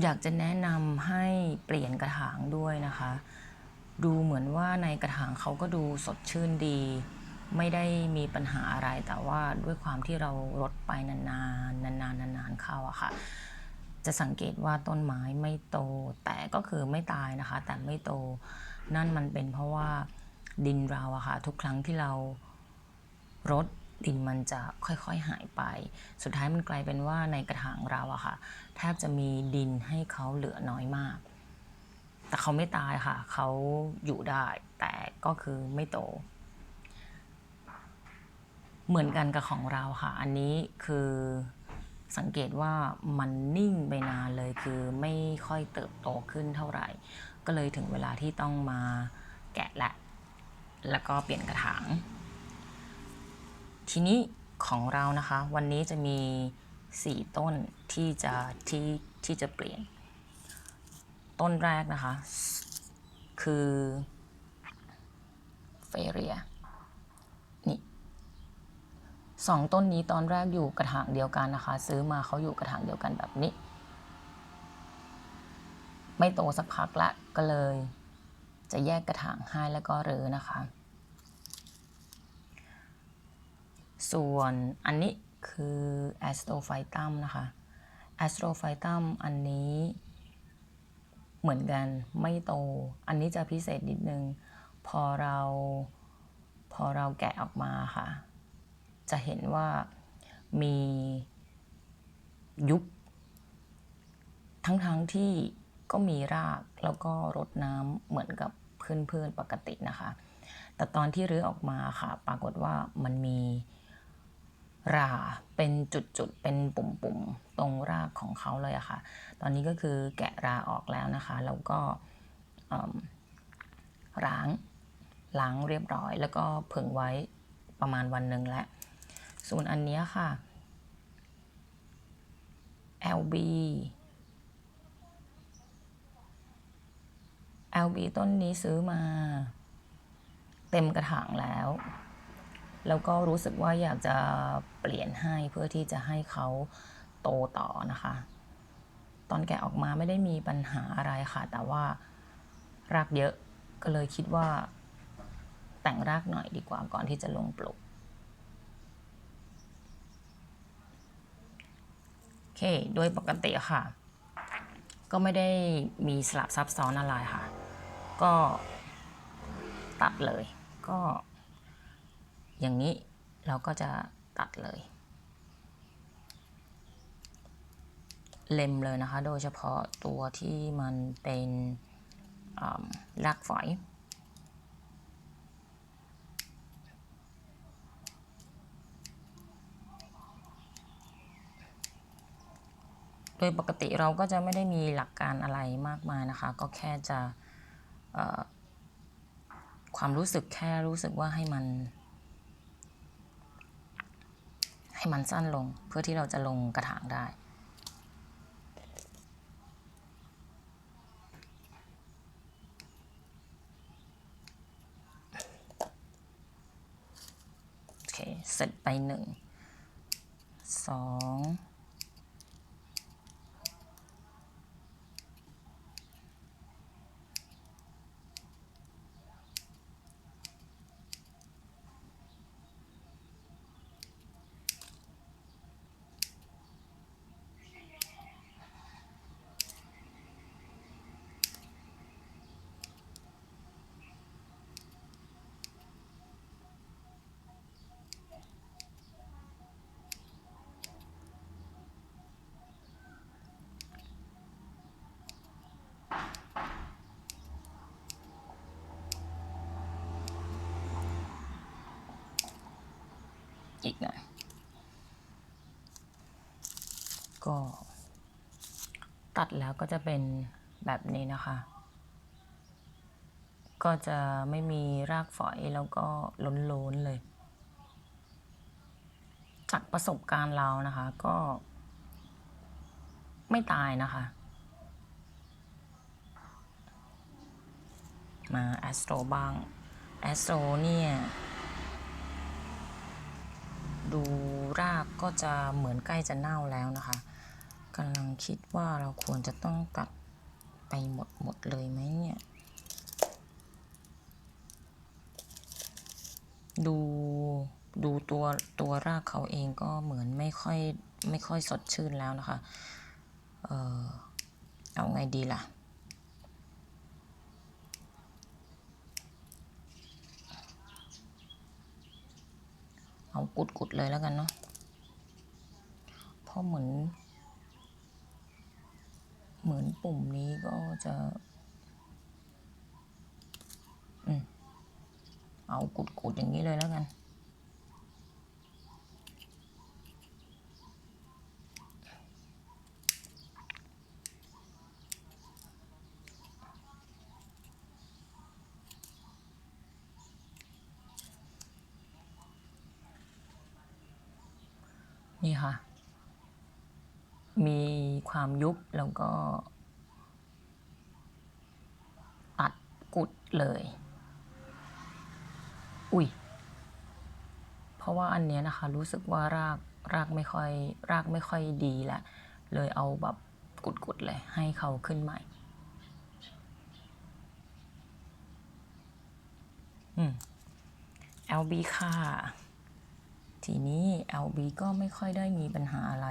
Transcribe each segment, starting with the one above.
อยากจะแนะนำให้เปลี่ยนกระถางด้วยนะคะ ดูเหมือนว่าในกระถางเขาก็ดูสดชื่นดี ไม่ได้มีปัญหาอะไรแต่ว่าด้วยความที่เรารดไปนานๆนานๆนานๆเข้าอะค่ะ จะสังเกตว่าต้นไม้ไม่โต แต่ก็คือไม่ตายนะคะ แต่ไม่โตนั่นมันเป็นเพราะว่าดินเราอะค่ะทุกครั้งที่เรารด ดินมันจะค่อยๆหายไป สุดท้ายมันกลายเป็นว่าในกระถางเราอะค่ะแทบจะมีดินให้เขาเหลือน้อยมาก แต่เขาไม่ตายค่ะ เขาอยู่ได้ แต่ก็คือไม่โต เหมือนกันกับของเราค่ะ อันนี้คือสังเกตว่ามันนิ่งไปนานเลยคือไม่ค่อยเติบโตขึ้นเท่าไหร่ ก็เลยถึงเวลาที่ต้องมาแกะและ แล้วก็เปลี่ยนกระถาง ทีนี้ของเรานะคะ วันนี้จะมี 4 ต้นที่จะที่ที่จะเปลี่ยน ต้นแรกนะคะ คือเฟเรียนี่สองต้นนี้ตอนแรกอยู่กระถางเดียวกันนะคะ ซื้อมาเขาอยู่กระถางเดียวกันแบบนี้ ไม่โตสักพักละก็เลย จะแยกกระถางให้แล้วก็เรื้อนะคะ ส่วนอันนี้คือ a s t r o p h y t u m นะคะ a s t r o p h y t u m อันนี้เหมือนกันไม่โต อันนี้จะพิเศษนิดนึง พอเราพอเราแกะออกมาค่ะ จะเห็นว่ามียุบ ทั้งๆทที่ก็มีรากแล้วก็รดน้ำเหมือนกับเพื่อนๆปกตินะคะ แต่ตอนที่รื้อออกมาค่ะ ปรากฏว่ามันมี ราเป็นจุดๆ เป็นปุ่มๆ ตรงรากของเขาเลยอะค่ะ ตอนนี้ก็คือแกะราออกแล้วนะคะ แล้วก็ล้างล้างเรียบร้อย แล้วก็ผึ่งไว้ประมาณวันหนึ่งแล้ว ส่วนอันนี้ค่ะ LB LB ต้นนี้ซื้อมา เต็มกระถางแล้ว แล้วก็รู้สึกว่าอยากจะเปลี่ยนให้เพื่อที่จะให้เขาโตต่อนะคะ ตอนแกะออกมาไม่ได้มีปัญหาอะไรค่ะ แต่ว่ารากเยอะก็เลยคิดว่า แต่งรากหน่อยดีกว่าก่อนที่จะลงปลูกโอเค โดยปกติค่ะ ก็ไม่ได้มีสลับซับซ้อนอะไรค่ะ ก็ตัดเลยก็ อย่างนี้เราก็จะตัดเลย เล็มเลยนะคะ โดยเฉพาะตัวที่มันเป็นอ่ารากฝอยโดยปกติเราก็จะไม่ได้มีหลักการอะไรมากมายนะคะ ก็แค่จะความรู้สึกแค่รู้สึกว่าให้มัน ให้มันสั้นลงเพื่อที่เราจะลงกระถางได้ โอเค เสร็จไปหนึ่งสอง อีกหน่อย ก็ ตัดแล้วก็จะเป็นแบบนี้นะคะ ก็จะไม่มีรากฝอยแล้วก็ล้นๆเลย จากประสบการณ์เรานะคะก็ ไม่ตายนะคะ มาแอสโตรบ้างแอสโตรเนี่ย ดูรากก็จะเหมือนใกล้จะเน่าแล้วนะคะกำลังคิดว่าเราควรจะต้องตัดไปหมดหมดเลยไหมเนี่ย ดูดูตัวตัวรากเขาเองก็เหมือนไม่ค่อยไม่ค่อยสดชื่นแล้วนะคะ เออเอาไงดีล่ะ เอากุดกุดๆเลยแล้วกันเนาะเพราะเหมือน เหมือนปุ่มนี้ก็จะอืมเอากุดกุดๆอย่างนี้เลยแล้วกัน นี่ค่ะ มีความยุบแล้วก็ ตัดกุดเลย อุ้ยเพราะว่าอันเนี้ยนะคะ รู้สึกว่ารากรากไม่ค่อยรากไม่ค่อยดีแหละเลยเอาแบบกุดๆเลย ให้เขาขึ้นใหม่ อืม LB ค่ะ ทีนี้ LB ก็ไม่ค่อยได้มีปัญหาอะไร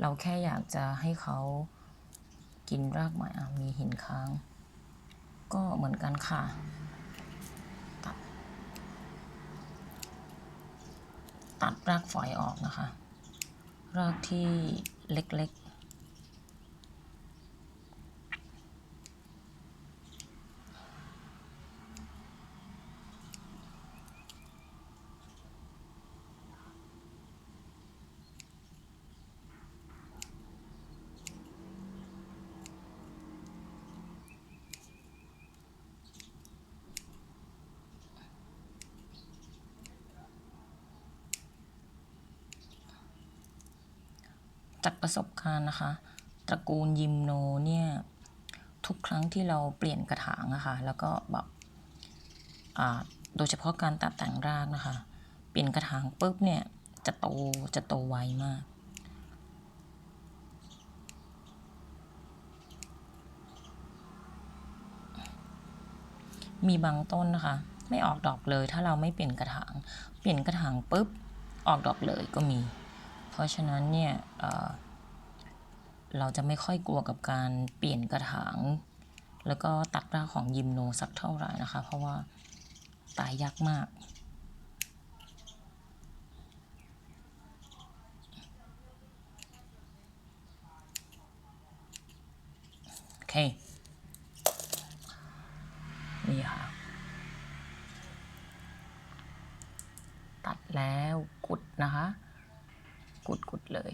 เราแค่อยากจะให้เขากินรากไม้อ่มีหินค้าง ก็เหมือนกันค่ะตัดตัดรากฝอยออกนะคะ รากที่เล็ก จากประสบการณ์นะคะ ตระกูลยิมโนเนี่ย ทุกครั้งที่เราเปลี่ยนกระถางอะค่ะแล้วก็แบบโดยเฉพาะการตัดแต่งรากนะคะ เปลี่ยนกระถางปุ๊บเนี่ย จะโตจะโตไวมาก มีบางต้นนะคะ ไม่ออกดอกเลยถ้าเราไม่เปลี่ยนกระถาง เปลี่ยนกระถางปุ๊บ ออกดอกเลยก็มี ราะฉะนั้นเนี่ยเเราจะไม่ค่อยกลัวกับการเปลี่ยนกระถาง แล้วก็ตัดรากของยิมโนสักเท่าไหร่นะคะ เพราะว่าตายยากมาก โอเค นี่ค่ะ ตัดแล้วกุดนะคะ กุดกุดเลย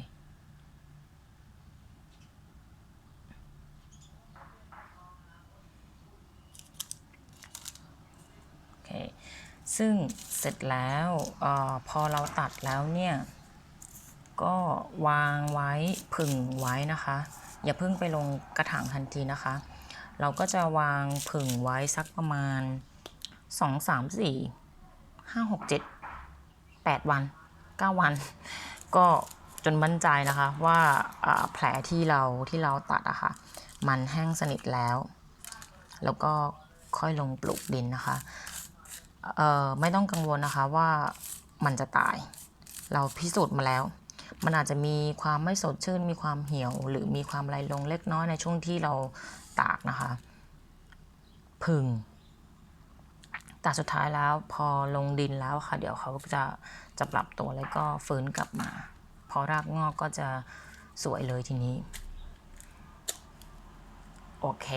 โอเค ซึ่งเสร็จแล้วออพอเราตัดแล้วเนี่ย ก็วางไว้ผึ่งไว้นะคะ อย่าเพิ่งไปลงกระถางทันทีนะคะ เราก็จะวางผึ่งไว้สักประมาณ 2 3 4 5 6 7 8 วัน 9 วัน ก็จนมั่นใจนะคะว่าแผลที่เราที่เราตัดอะค่ะมันแห้งสนิทแล้ว แล้วก็ค่อยลงปลูกดินนะคะเอ่อไม่ต้องกังวลนะคะว่ามันจะตาย เราพิสูจน์มาแล้ว มันอาจจะมีความไม่สดชื่น มีความเหี่ยว หรือมีความไรลงเล็กน้อยในช่วงที่เราตากนะคะ พึ่งแต่สุดท้ายแล้วพอลงดินแล้วค่ะ เดี๋ยวเขาจะ จะปรับตัวแล้วก็ฟื้นกลับมา พอรากงอกก็จะสวยเลยทีนี้ โอเค